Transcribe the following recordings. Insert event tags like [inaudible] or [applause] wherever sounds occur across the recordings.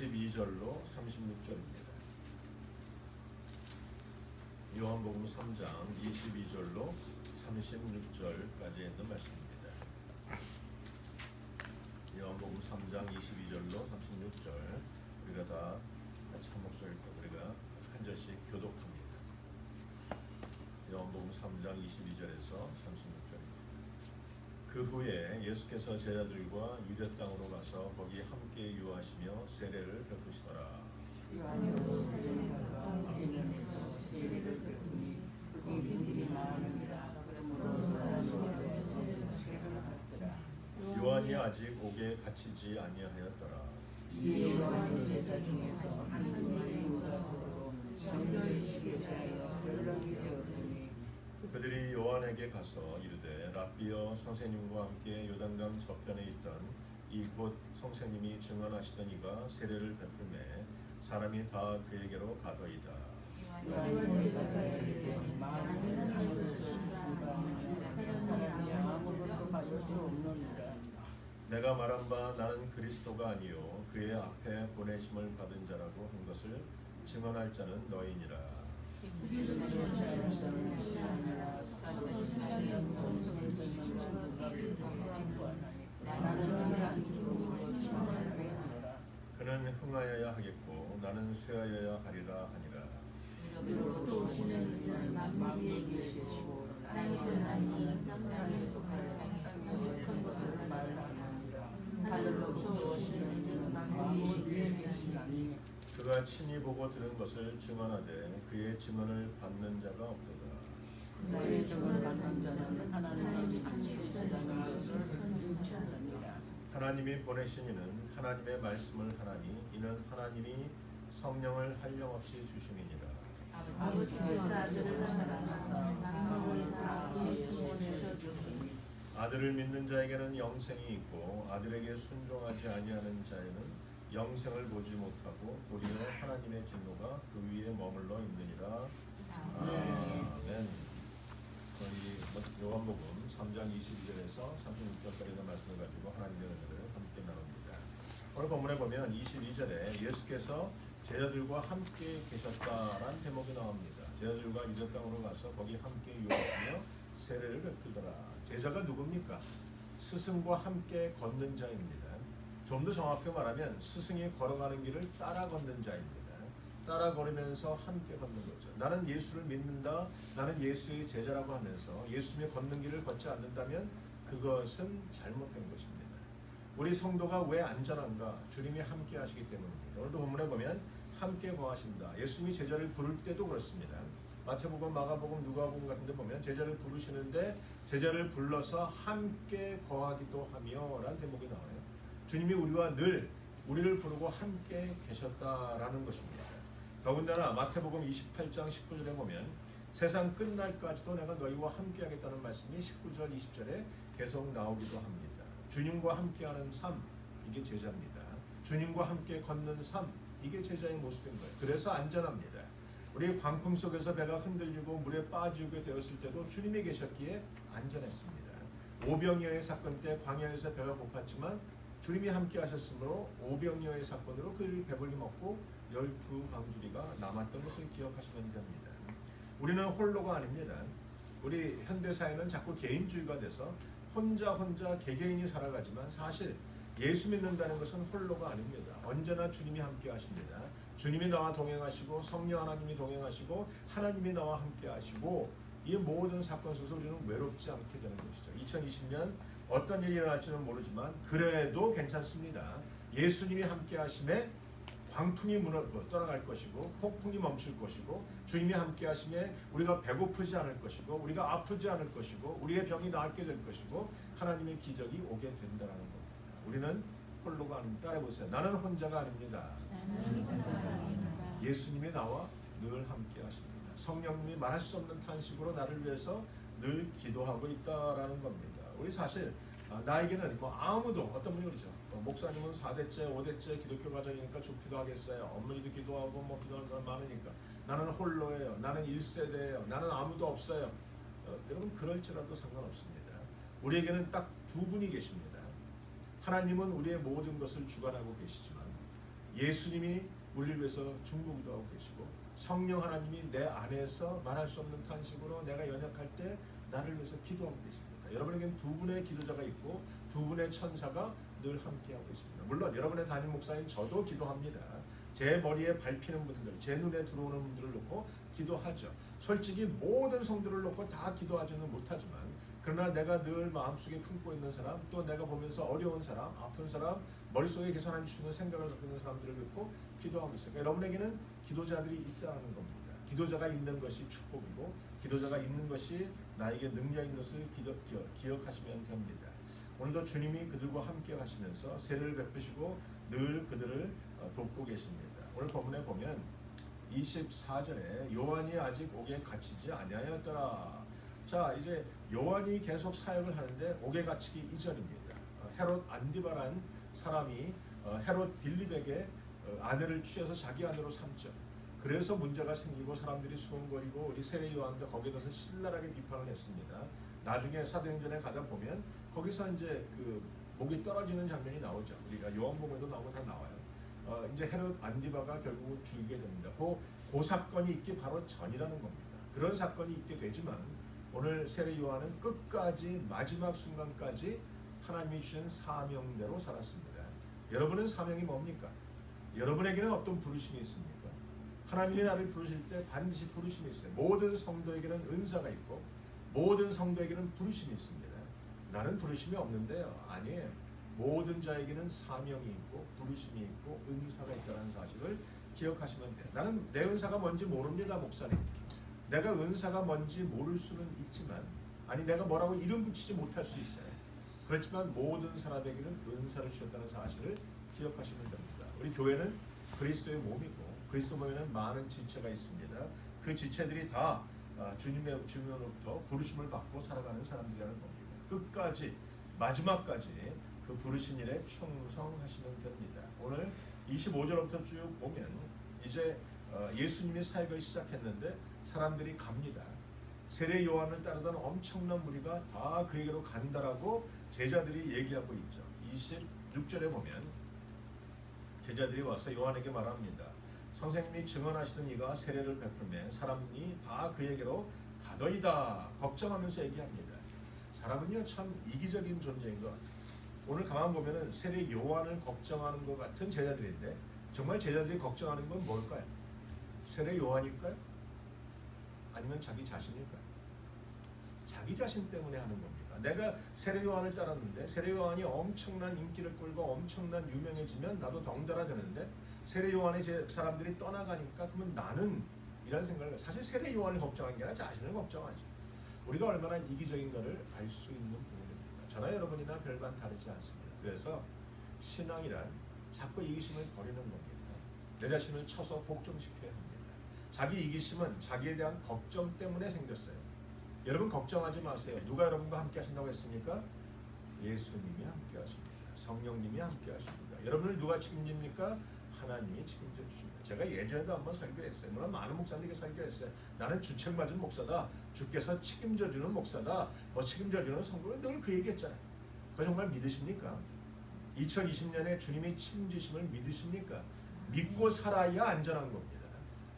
22절로 36절입니다. 요한복음 3장 22절로 36절까지 있는 말씀입니다. 요한복음 3장 22절로 36절 우리가 다 같이 한 목소리 읽고 우리가 한 절씩 교독합니다. 요한복음 3장 22절에서 36절입니다. 그 후에 예수께서 제자들과 유대 땅으로 가서 거기 함께 유하시며 세례를 베푸시더라. 요한이 아직 옥에 갇히지 아니하였더라. 이에 요한의 제자 중에서 한 분이 유다도로 정결의식에 대하여 연락이 되었더니 그들이 요한에게 가서 이르되 랍비여 선생님과 함께 요단강 저편에 있던 이곧 선생님이 증언하시던 이가 세례를 베풀매 사람이 다 그에게로 가더이다. 내가 말한 바 나는 그리스도가 아니요 그의 앞에 보내심을 받은 자라고 한 것을 증언할 자는 너희니라. 그는 흥하여야 하겠고 나는 쇠하여야 하리라 하니라. 이로부터 오시는 이는 만민에게 계시고 땅에서 나니 땅에 속하여 큰 것을 말하느니라 하늘로부터 오시는 이는 만민에게 계시나니 그가 친히 보고 들은 것을 증언하되 그의 증언을 받는 자가 없도다. 너의 정을 받는 자는 하나님의 것을 하나님이 보내신 이는 하나님의 말씀을 하나니 이는 하나님이 성령을 한량없이 주심이니라. 아들을 믿는 자에게는 영생이 있고 아들에게 순종하지 아니하는 자에는 영생을 보지 못하고 도리어 하나님의 진노가 그 위에 머물러 있느니라. 아멘. 저희 요한복음 3장 22절에서 36절까지의 말씀을 가지고 하나님의 은혜를 함께 나눕니다. 오늘 본문에 보면 22절에 예수께서 제자들과 함께 계셨다라는 제목이 나옵니다. 제자들과 유대 땅으로 가서 거기 함께 유하시며 세례를 베풀더라. 제자가 누굽니까? 스승과 함께 걷는 자입니다. 좀 더 정확히 말하면 스승이 걸어가는 길을 따라 걷는 자입니다. 따라 걸으면서 함께 걷는 거죠. 나는 예수를 믿는다. 나는 예수의 제자라고 하면서 예수님의 걷는 길을 걷지 않는다면 그것은 잘못된 것입니다. 우리 성도가 왜 안전한가? 주님이 함께 하시기 때문입니다. 오늘도 본문에 보면 함께 거하신다. 예수님이 제자를 부를 때도 그렇습니다. 마태복음, 마가복음, 누가복음 같은 데 보면 제자를 부르시는데 제자를 불러서 함께 거하기도 하며라는 대목이 나와요. 주님이 우리와 늘 우리를 부르고 함께 계셨다라는 것입니다. 더군다나 마태복음 28장 19절에 보면 세상 끝날까지도 내가 너희와 함께 하겠다는 말씀이 19절 20절에 계속 나오기도 합니다. 주님과 함께하는 삶 이게 제자입니다. 주님과 함께 걷는 삶 이게 제자의 모습인 거예요. 그래서 안전합니다. 우리 광풍 속에서 배가 흔들리고 물에 빠지게 되었을 때도 주님이 계셨기에 안전했습니다. 오병이어의 사건 때 광야에서 배가 고팠지만 주님이 함께 하셨으므로 오병이어의 사건으로 그들이 배불리 먹고 열두 방주리가 남았던 것을 기억하시면 됩니다. 우리는 홀로가 아닙니다. 우리 현대사회는 자꾸 개인주의가 돼서 혼자 혼자 개개인이 살아가지만 사실 예수 믿는다는 것은 홀로가 아닙니다. 언제나 주님이 함께 하십니다. 주님이 나와 동행하시고 성령 하나님이 동행하시고 하나님이 나와 함께 하시고 이 모든 사건 속에서 우리는 외롭지 않게 되는 것이죠. 2020년 어떤 일이 일어날지는 모르지만 그래도 괜찮습니다. 예수님이 함께 하심에 광풍이 무너 떠나갈 것이고 폭풍이 멈출 것이고 주님이 함께 하심에 우리가 배고프지 않을 것이고 우리가 아프지 않을 것이고 우리의 병이 나을게 될 것이고 하나님의 기적이 오게 된다는 겁니다. 우리는 홀로가 아닙니다. 따라해보세요. 나는 혼자가 아닙니다. 예수님이 나와 늘 함께 하십니다. 성령님이 말할 수 없는 탄식으로 나를 위해서 늘 기도하고 있다라는 겁니다. 우리 사실 아, 나에게는 뭐 아무도 어떤 분이 그러죠. 어, 목사님은 4대째, 5대째 기독교 가정이니까 좋기도 하겠어요. 어머니도 기도하고 뭐 기도하는 사람 많으니까. 나는 홀로예요. 나는 1세대예요. 나는 아무도 없어요. 어, 여러분 그럴지라도 상관없습니다. 우리에게는 딱 두 분이 계십니다. 하나님은 우리의 모든 것을 주관하고 계시지만 예수님이 우리를 위해서 중보기도 하고 계시고 성령 하나님이 내 안에서 말할 수 없는 탄식으로 내가 연약할 때 나를 위해서 기도하고 계십니다. 여러분에게는 두 분의 기도자가 있고 두 분의 천사가 늘 함께하고 있습니다. 물론 여러분의 담임 목사인 저도 기도합니다. 제 머리에 밟히는 분들, 제 눈에 들어오는 분들을 놓고 기도하죠. 솔직히 모든 성들을 놓고 다 기도하지는 못하지만 그러나 내가 늘 마음속에 품고 있는 사람, 또 내가 보면서 어려운 사람, 아픈 사람, 머릿속에 안 주는 생각을 갖고 있는 사람들을 놓고 기도하고 있어요. 그러니까 여러분에게는 기도자들이 있다는 겁니다. 기도자가 있는 것이 축복이고 기도자가 있는 것이 나에게 능력인 것을 기억, 기억하시면 됩니다. 오늘도 주님이 그들과 함께 하시면서 세례를 베푸시고 늘 그들을 어, 돕고 계십니다. 오늘 본문에 보면 24절에 요한이 아직 옥에 갇히지 아니하였더라. 자 이제 요한이 계속 사역을 하는데 옥에 갇히기 이전입니다. 어, 헤롯 안디바란 사람이 어, 헤롯 빌립에게 어, 아내를 취해서 자기 아내로 삼죠. 그래서 문제가 생기고 사람들이 수군거리고 우리 세례 요한도 거기에 대해서 신랄하게 비판을 했습니다. 나중에 사도행전에 가다 보면 거기서 이제 그 목이 떨어지는 장면이 나오죠. 우리가 요한복음에도 나오고 다 나와요. 어, 이제 헤롯 안디바가 결국 죽이게 됩니다. 그, 그 사건이 있기 바로 전이라는 겁니다. 그런 사건이 있게 되지만 오늘 세례 요한은 끝까지 마지막 순간까지 하나님이 주신 사명대로 살았습니다. 여러분은 사명이 뭡니까? 여러분에게는 어떤 부르심이 있습니까? 하나님이 나를 부르실 때 반드시 부르심이 있어요. 모든 성도에게는 은사가 있고 모든 성도에게는 부르심이 있습니다. 나는 부르심이 없는데요. 아니에요. 모든 자에게는 사명이 있고 부르심이 있고 은사가 있다는 사실을 기억하시면 돼요. 나는 내 은사가 뭔지 모릅니다, 목사님. 내가 은사가 뭔지 모를 수는 있지만 아니 내가 뭐라고 이름 붙이지 못할 수 있어요. 그렇지만 모든 사람에게는 은사를 주셨다는 사실을 기억하시면 됩니다. 우리 교회는 그리스도의 몸이고 그리스도 몸에는 많은 지체가 있습니다. 그 지체들이 다 아, 주님의 주면으로부터 부르심을 받고 살아가는 사람들이라는 겁니다. 끝까지 마지막까지 그 부르신 일에 충성하시면 됩니다. 오늘 25절부터 쭉 보면 이제 어, 예수님이 사역을 시작했는데 사람들이 갑니다. 세례 요한을 따르던 엄청난 무리가 다 그에게로 간다라고 제자들이 얘기하고 있죠. 26절에 보면 제자들이 와서 요한에게 말합니다. 선생님이 증언하시던 이가 세례를 베풀매 사람이 다 그에게로 가더이다 걱정하면서 얘기합니다. 사람은요 참 이기적인 존재인 것 같아요. 오늘 가만 보면은 세례 요한을 걱정하는 것 같은 제자들인데 정말 제자들이 걱정하는 건 뭘까요? 세례 요한일까요? 아니면 자기 자신일까요? 자기 자신 때문에 하는 겁니다. 내가 세례 요한을 따랐는데 세례 요한이 엄청난 인기를 끌고 엄청난 유명해지면 나도 덩달아 되는데 세례 요한의 제 사람들이 떠나가니까 그러면 나는 이런 생각을 사실 세례 요한을 걱정한 게 아니라 자신을 걱정하지. 우리가 얼마나 이기적인가를 알 수 있는 부분입니다. 저나 여러분이나 별반 다르지 않습니다. 그래서 신앙이란 자꾸 이기심을 버리는 겁니다. 내 자신을 쳐서 복종시켜야 합니다. 자기 이기심은 자기에 대한 걱정 때문에 생겼어요. 여러분 걱정하지 마세요. 누가 여러분과 함께 하신다고 했습니까? 예수님이 함께 하십니다. 성령님이 함께 하십니다. 여러분을 누가 책임집니까? 하나님이 책임져 주십니다. 제가 예전에도 한번 설교했어요. 물론 많은 목사님에게 설교했어요. 나는 주책 맞은 목사다. 주께서 책임져 주는 목사다. 뭐 책임져 주는 성도는 늘 그 얘기했잖아요. 그거 정말 믿으십니까? 2020년에 주님이 책임지심을 믿으십니까? 믿고 살아야 안전한 겁니다.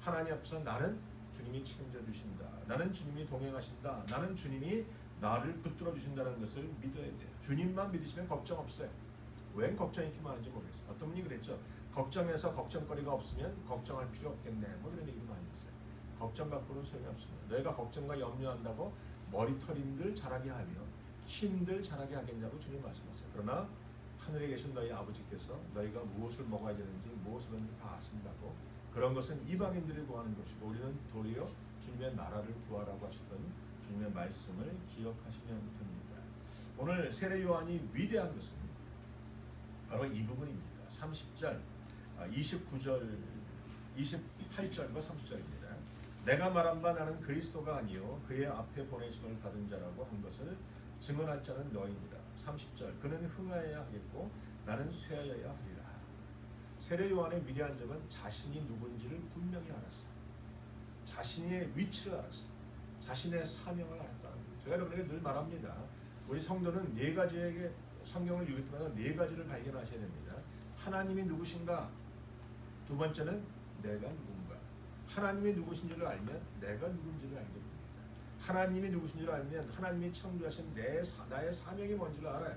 하나님 앞에서 나는 주님이 책임져 주신다. 나는 주님이 동행하신다. 나는 주님이 나를 붙들어 주신다는 것을 믿어야 돼요. 주님만 믿으시면 걱정 없어요. 왜 걱정이 이렇게 많은지 모르겠어요. 어떤 분이 그랬죠. 걱정해서 걱정거리가 없으면 걱정할 필요 없겠네. 뭐 그런 얘기를 많이 했어요. 걱정 갖고는 소용이 없습니다. 너희가 걱정과 염려한다고 머리털인들 자라게 하며 흰들 자라게 하겠냐고 주님 말씀하세요. 그러나 하늘에 계신 너희 아버지께서 너희가 무엇을 먹어야 되는지 무엇을 하는지 다 아신다고 그런 것은 이방인들이 구하는 것이고 우리는 도리어 주님의 나라를 구하라고 하시던 주님의 말씀을 기억하시면 됩니다. 오늘 세례 요한이 위대한 것은 바로 이 부분입니다. 30절, 29절, 28절과 30절입니다. 내가 말한 바 나는 그리스도가 아니요 그의 앞에 보내심을 받은 자라고 한 것을 증언할 자는 너희니라. 30절 그는 흥하여야 하겠고 나는 쇠하여야 하리라. 세례 요한의 위대한 점은 자신이 누군지를 분명히 알았어. 자신의 위치를 알았어. 자신의 사명을 알았다는 거예요. 제가 여러분에게 늘 말합니다. 우리 성도는 네 가지에게 성경을 읽을 때마다 네 가지를 발견하셔야 됩니다. 하나님이 누구신가? 두 번째는 내가 누군가. 하나님이 누구신지를 알면 내가 누군지를 알게 됩니다. 하나님이 누구신지를 알면 하나님이 창조하신 내 사- 나의 사명이 뭔지를 알아요.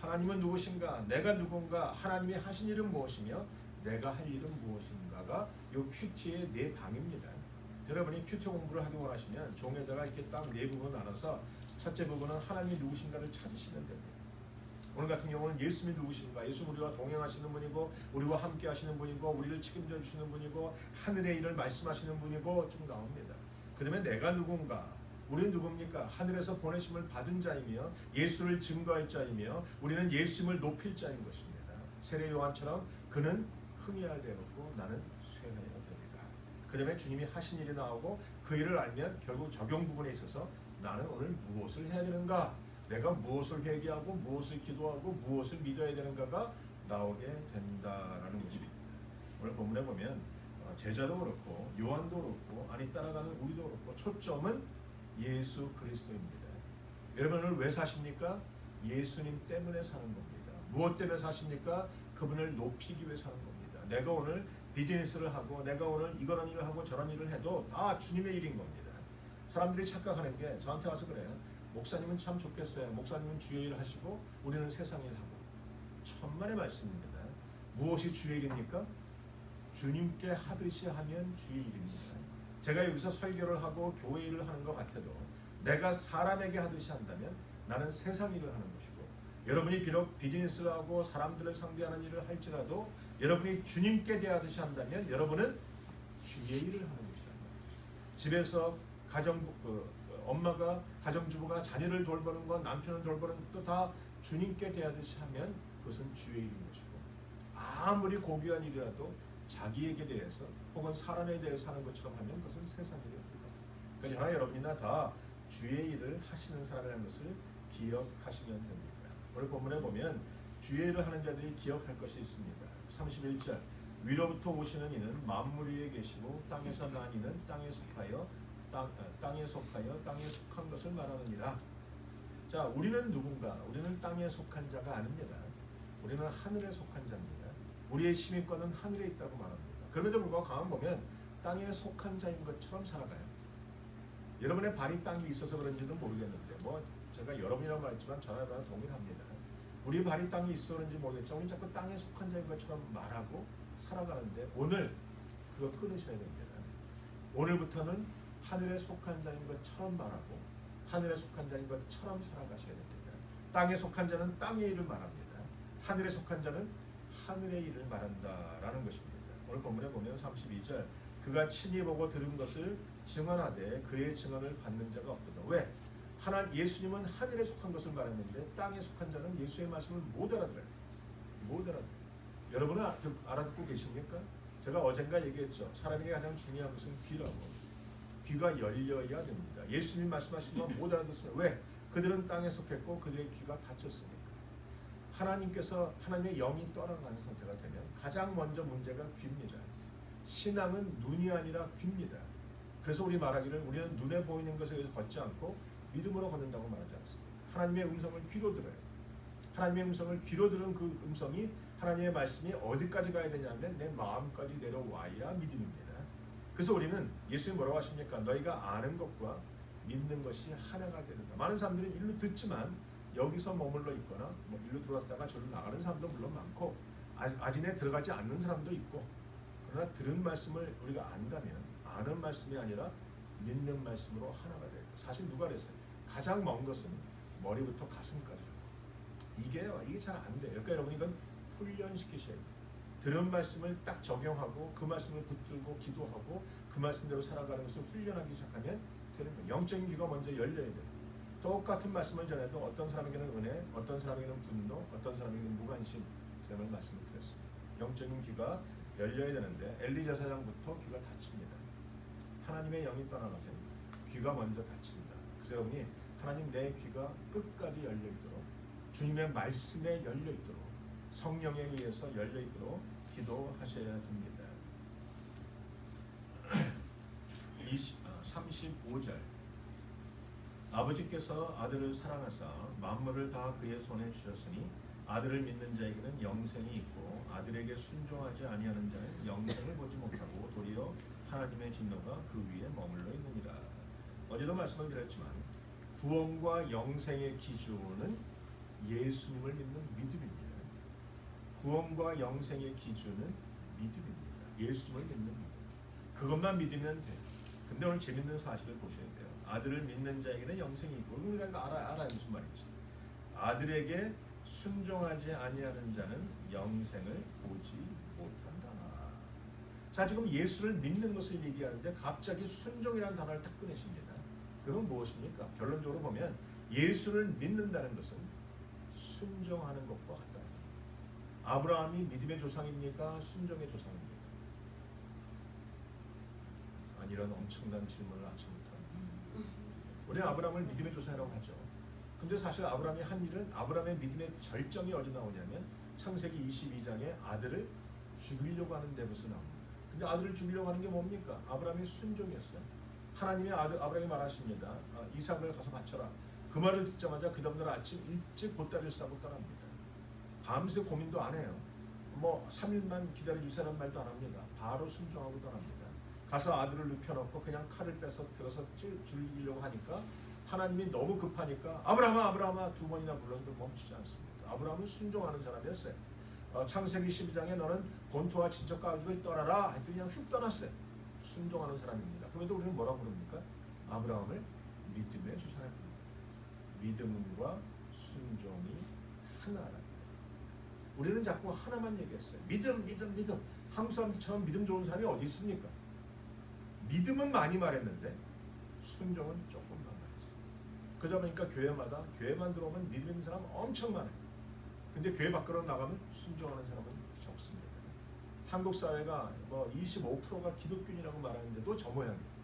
하나님은 누구신가? 내가 누군가? 하나님이 하신 일은 무엇이며 내가 할 일은 무엇인가가 이 큐티의 네 방입니다. 여러분이 큐티 공부를 하기 원하시면 종에다가 이렇게 딱 네 부분 나눠서 첫째 부분은 하나님이 누구신가를 찾으시면 됩니다. 오늘 같은 경우는 예수님이 누구신가? 예수 우리와 동행하시는 분이고 우리와 함께 하시는 분이고 우리를 책임져 주시는 분이고 하늘의 일을 말씀하시는 분이고 쭉 나옵니다. 그다음에 내가 누군가? 우리는 누굽니까? 하늘에서 보내심을 받은 자이며 예수를 증거할 자이며 우리는 예수님을 높일 자인 것입니다. 세례 요한처럼 그는 흥해야 되었고 나는 쇠해야 되리라. 그다음에 주님이 하신 일이 나오고 그 일을 알면 결국 적용 부분에 있어서 나는 오늘 무엇을 해야 되는가? 내가 무엇을 회개하고 무엇을 기도하고 무엇을 믿어야 되는가가 나오게 된다라는 것입니다. 오늘 본문에 보면 어, 제자도 그렇고 요한도 그렇고 아니 따라가는 우리도 그렇고 초점은 예수 그리스도입니다. 여러분 오늘 왜 사십니까? 예수님 때문에 사는 겁니다. 무엇 때문에 사십니까? 그분을 높이기 위해 사는 겁니다. 내가 오늘 비즈니스를 하고 내가 오늘 이런 일을 하고 저런 일을 해도 다 주님의 일인 겁니다. 사람들이 착각하는 게 저한테 와서 그래요. 목사님은 참 좋겠어요. 목사님은 주의 일을 하시고 우리는 세상 일 하고. 천만의 말씀입니다. 무엇이 주의 일입니까? 주님께 하듯이 하면 주의 일입니다. 제가 여기서 설교를 하고 교회 일을 하는 것 같아도 내가 사람에게 하듯이 한다면 나는 세상 일을 하는 것이고 여러분이 비록 비즈니스를 하고 사람들을 상대하는 일을 할지라도 여러분이 주님께 대하듯이 한다면 여러분은 주의 일을 하는 거죠. 집에서 가정 그 엄마가 가정주부가 자녀를 돌보는 건 남편을 돌보는 것도 다 주님께 대하듯이 하면 그것은 주의 일인 것이고 아무리 고귀한 일이라도 자기에게 대해서 혹은 사람에 대해서 하는 것처럼 하면 그것은 세상 일입니다. 그러니까 저나 여러분이나 다 주의 일을 하시는 사람이라는 것을 기억하시면 됩니다. 오늘 본문에 보면 주의 일을 하는 자들이 기억할 것이 있습니다. 31절 위로부터 오시는 이는 만물 위에 계시고 땅에서 난 이는 땅에 속하여 땅, 어, 땅에 속하여 땅에 속한 것을 말하느니라. 자, 우리는 누군가? 우리는 땅에 속한 자가 아닙니다. 우리는 하늘에 속한 자입니다. 우리의 시민권은 하늘에 있다고 말합니다. 그럼에도 불구하고 가만 보면 땅에 속한 자인 것처럼 살아가요. 여러분의 발이 땅에 있어서 그런지는 모르겠는데 뭐 제가 여러분이라고 말했지만 저나랑 동일합니다. 우리 발이 땅에 있어 그런지 모르겠지만 우리 자꾸 땅에 속한 자인 것처럼 말하고 살아가는데 오늘 그거 끊으셔야 됩니다. 오늘부터는 하늘에 속한 자인 것처럼 말하고 하늘에 속한 자인 것처럼 살아가셔야 됩니다. 땅에 속한 자는 땅의 일을 말합니다. 하늘에 속한 자는 하늘의 일을 말한다라는 것입니다. 오늘 본문에 보면 32절 그가 친히 보고 들은 것을 증언하되 그의 증언을 받는 자가 없도다. 왜? 하나 예수님은 하늘에 속한 것을 말했는데 땅에 속한 자는 예수의 말씀을 못 알아들어요. 못 알아들어요. 여러분은 아- 듣- 알아듣고 계십니까? 제가 어젠가 얘기했죠. 사람에게 가장 중요한 것은 귀라고. 귀가 열려야 됩니다. 예수님 말씀하시면 못 알아듣습니다. 왜? 그들은 땅에 속했고 그들의 귀가 닫혔으니까. 하나님께서 하나님의 영이 떠나가는 상태가 되면 가장 먼저 문제가 귀입니다. 신앙은 눈이 아니라 귀입니다. 그래서 우리 말하기를 우리는 눈에 보이는 것에 의해서 걷지 않고 믿음으로 걷는다고 말하지 않습니다. 하나님의 음성을 귀로 들어요. 하나님의 음성을 귀로 들은 그 음성이 하나님의 말씀이 어디까지 가야 되냐면 내 마음까지 내려와야 믿음입니다. 그래서 우리는 예수님 뭐라고 하십니까? 너희가 아는 것과 믿는 것이 하나가 되는다. 많은 사람들은 일로 듣지만 여기서 머물러 있거나 뭐 일로 들어왔다가 저로 나가는 사람도 물론 많고 아- 아진에 들어가지 않는 사람도 있고 그러나 들은 말씀을 우리가 안다면 아는 말씀이 아니라 믿는 말씀으로 하나가 돼요. 사실 누가 그랬어요? 가장 먼 것은 머리부터 가슴까지. 이게요, 이게 잘 안 돼요. 그러니까 여러분 이건 훈련시키셔야 돼요. 들은 말씀을 딱 적용하고 그 말씀을 붙들고 기도하고 그 말씀대로 살아가는 것을 훈련하기 시작하면 되는 거예요. 영적인 귀가 먼저 열려야 돼요. 똑같은 말씀을 전해도 어떤 사람에게는 은혜, 어떤 사람에게는 분노, 어떤 사람에게는 무관심, 제가 말씀을 드렸습니다. 영적인 귀가 열려야 되는데 엘리자 사장부터 귀가 닫힙니다. 하나님의 영이 떠나가면 귀가 먼저 닫힌다. 그래서 여러분이 하나님 내 귀가 끝까지 열려 있도록 주님의 말씀에 열려 있도록 성령에 의해서 열려 있도록 기도하셔야 됩니다. [clears throat] 20, 아, 35절 아버지께서 아들을 사랑하사 만물을 다 그의 손에 주셨으니 아들을 믿는 자에게는 영생이 있고 아들에게 순종하지 아니하는 자는 영생을 보지 못하고 도리어 하나님의 진노가 그 위에 머물러 있느니라. 어제도 말씀을 드렸지만 구원과 영생의 기준은 예수님을 믿는 믿음입니다. 구원과 영생의 기준은 믿음입니다. 예수님을 믿는 믿음. 그것만 믿으면 돼. 근데 오늘 재밌는 사실을 보셔야 돼요. 아들을 믿는 자에게는 영생이 있고 우리가 알아 알아 무슨 말인지. 아들에게 순종하지 아니하는 자는 영생을 보지 못한다. 자 지금 예수를 믿는 것을 얘기하는데 갑자기 순종이라는 단어를 딱 꺼내십니다. 그건 무엇입니까? 결론적으로 보면 예수를 믿는다는 것은 순종하는 것과. 아브라함이 믿음의 조상입니까? 순종의 조상입니까? 아니 이런 엄청난 질문을 아침부터 우리 아브라함을 믿음의 조상이라고 하죠. 근데 사실 아브라함이 한 일은 아브라함의 믿음의 절정이 어디 나오냐면 창세기 22장에 아들을 죽이려고 하는 데부터 나옵니다. 근데 아들을 죽이려고 하는 게 뭡니까? 아브라함의 순종이었어요. 하나님의 아들 아브라함이 말하십니다. 아, 이삭을 가서 바쳐라. 그 말을 듣자마자 그 다음날 아침 일찍 보따리를 싸고 떠납니다. 밤새 고민도 안 해요. 뭐 3일만 기다려주세요라는 말도 안 합니다. 바로 순종하고 떠납니다. 가서 아들을 눕혀놓고 그냥 칼을 빼서 들어서 찌- 죽이려고 하니까 하나님이 너무 급하니까 아브라함아 아브라함아 두 번이나 불러서 멈추지 않습니다. 아브라함은 순종하는 사람이었어요. 어, 창세기 12장에 너는 본토와 친척 가족을 떠나라 했더니 그냥 휙 떠났어요. 순종하는 사람입니다. 그런데 우리는 뭐라고 부릅니까? 아브라함을 믿음의 조상입니다. 믿음과 순종이 하나라. 우리는 자꾸 하나만 얘기했어요. 믿음, 믿음, 믿음. 한국 사람들처럼 믿음 좋은 사람이 어디 있습니까? 믿음은 많이 말했는데 순종은 조금만 말했어요. 그러다 보니까 교회마다 교회만 들어오면 믿음 있는 사람 엄청 많아요. 근데 교회 밖으로 나가면 순종하는 사람은 적습니다. 한국 사회가 뭐 25%가 기독교인이라고 말하는데도 저 모양이에요.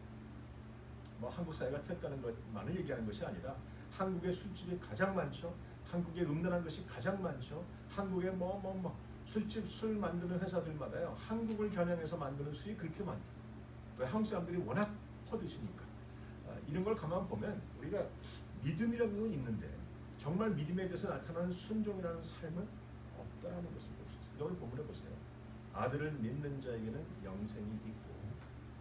뭐 한국 사회가 틀렸다는 것만을 얘기하는 것이 아니라 한국의 술집이 가장 많죠. 한국에 음란한 것이 가장 많죠. 한국에 뭐 뭐 뭐 술집 술 만드는 회사들마다요. 한국을 겨냥해서 만드는 술이 그렇게 많다. 왜 한국 사람들이 워낙 퍼드시니까 아, 이런 걸 가만 보면 우리가 믿음이라는 건 있는데 정말 믿음에 대해서 나타나는 순종이라는 삶은 없다라는 것을 볼 수 있어요. 오늘 본문에 보세요. 아들을 믿는 자에게는 영생이 있고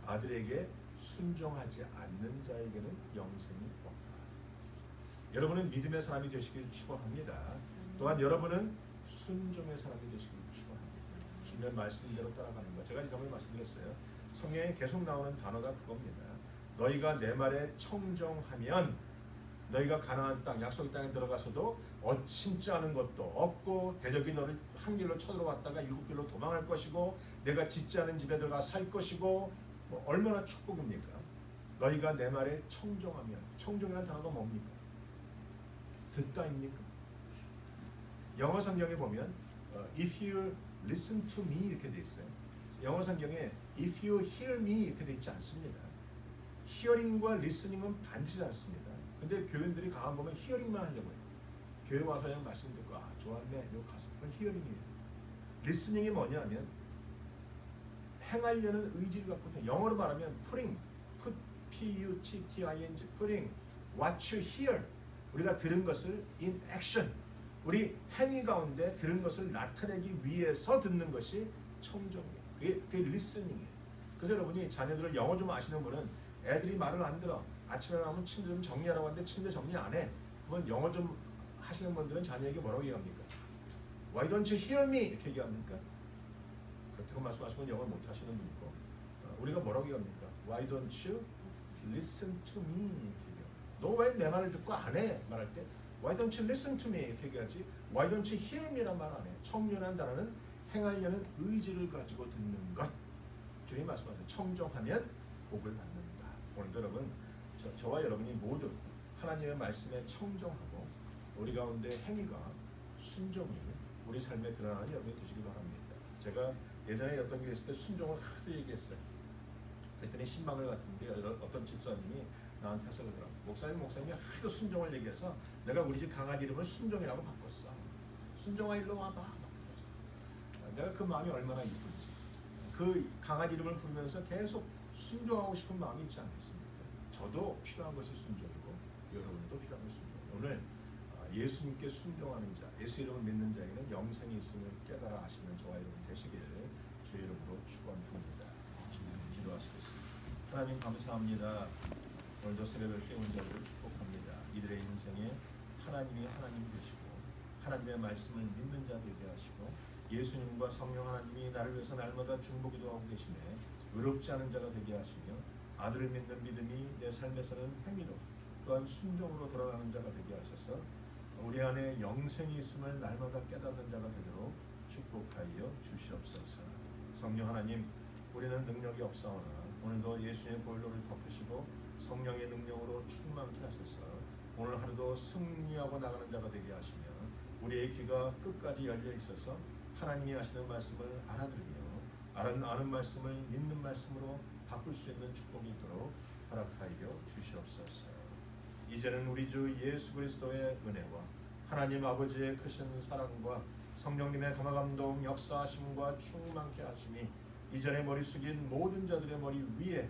아들에게 순종하지 않는 자에게는 영생이. 여러분은 믿음의 사람이 되시길 축원합니다. 또한 여러분은 순종의 사람이 되시길 축원합니다. 주님의 말씀대로 따라가는 것. 제가 이전에 말씀드렸어요. 성경에 계속 나오는 단어가 그겁니다. 너희가 내 말에 청정하면 너희가 가나안 땅 약속의 땅에 들어가서도 어친지 않은 것도 없고 대적이 너를 한 길로 쳐들어왔다가 일곱 길로 도망할 것이고 내가 짓지 않은 집에 들어가 살 것이고 뭐 얼마나 축복입니까? 너희가 내 말에 청정하면 청정이라는 단어가 뭡니까? 듣다입니까? 영어 성경에 보면 어, if you listen to me 이렇게 돼 있어요. 영어 성경에 if you hear me 이렇게 돼 있지 않습니다. 히어링과 리스닝은 반드시 않습니다. 근데 교인들이 가만 보면 히어링만 하려고 해요. 교회 와서 그냥 말씀 듣고 아 좋았네 이거 가서 그건 히어링입니다. 리스닝이 뭐냐면 행하려는 의지를 갖고. 영어로 말하면 putting, put, p-u-t-t-i-n-g, putting what you hear 우리가 들은 것을 in action 우리 행위 가운데 들은 것을 나타내기 위해서 듣는 것이 청정이에요. 그게, 그게 listening이에요. 그래서 여러분이 자녀들을 영어 좀 아시는 분은 애들이 말을 안 들어. 아침에 나오면 침대 좀 정리하라고 하는데 침대 정리 안 해. 그러면 영어 좀 하시는 분들은 자녀에게 뭐라고 얘기합니까? Why don't you hear me? 이렇게 얘기합니까? 그렇다고 말씀하시면 영어를 못 하시는 분이고 어, 우리가 뭐라고 얘기합니까? Why don't you listen to me? 얘기해요. 너왜 내 말을 듣고 안 해? 말할 때 Why don't you listen to me? 이렇게 얘기하지 Why don't you hear me란 말 안 해. 청년한 단어는 행하려는 의지를 가지고 듣는 것 주님 말씀하세요. 청정하면 복을 받는다. 오늘도 여러분 저, 저와 여러분이 모두 하나님의 말씀에 청정하고 우리 가운데 행위가 순종이 우리 삶에 드러나는 여러분이 되시기 바랍니다. 제가 예전에 어떤 게 있을 때 순종을 하도 얘기했어요. 그랬더니 신방을 갔는데 어떤 집사님이 나한테 해서 그러더라고. 목사님 목사님이 하도 순종을 얘기해서 내가 우리 집 강아지 이름을 순종이라고 바꿨어. 순종아 일로 와봐. 내가 그 마음이 얼마나 이쁜지. 그 강아지 이름을 부르면서 계속 순종하고 싶은 마음이 있지 않겠습니까? 저도 필요한 것이 순종이고 여러분도 필요한 것이 순종. 오늘 아, 예수님께 순종하는 자, 예수 이름을 믿는 자에게는 영생이 있음을 깨달아 아시는 저와 여러분 되시길 주의 이름으로 축원합니다. 기도하시겠습니다. 하나님 감사합니다. 오늘도 새벽을 깨운 자들을 축복합니다. 이들의 인생에 하나님이 하나님 되시고 하나님의 말씀을 믿는 자 되게 하시고 예수님과 성령 하나님이 나를 위해서 날마다 중보기도 하고 계시네 의롭지 않은 자가 되게 하시며 아들을 믿는 믿음이 내 삶에서는 행위로 또한 순종으로 돌아가는 자가 되게 하셔서 우리 안에 영생이 있음을 날마다 깨닫는 자가 되도록 축복하여 주시옵소서. 성령 하나님, 우리는 능력이 없사오나 오늘도 예수의 보혈로를 덮으시고 성령의 능력으로 충만케 하소서. 오늘 하루도 승리하고 나가는 자가 되게 하시며 우리의 귀가 끝까지 열려 있어서 하나님이 하시는 말씀을 알아들으며 아는, 아는 말씀을 믿는 말씀으로 바꿀 수 있는 축복이 있도록 허락하여 주시옵소서. 이제는 우리 주 예수 그리스도의 은혜와 하나님 아버지의 크신 사랑과 성령님의 감화감동 역사하심과 충만케 하심이 이전에 머리 숙인 모든 자들의 머리 위에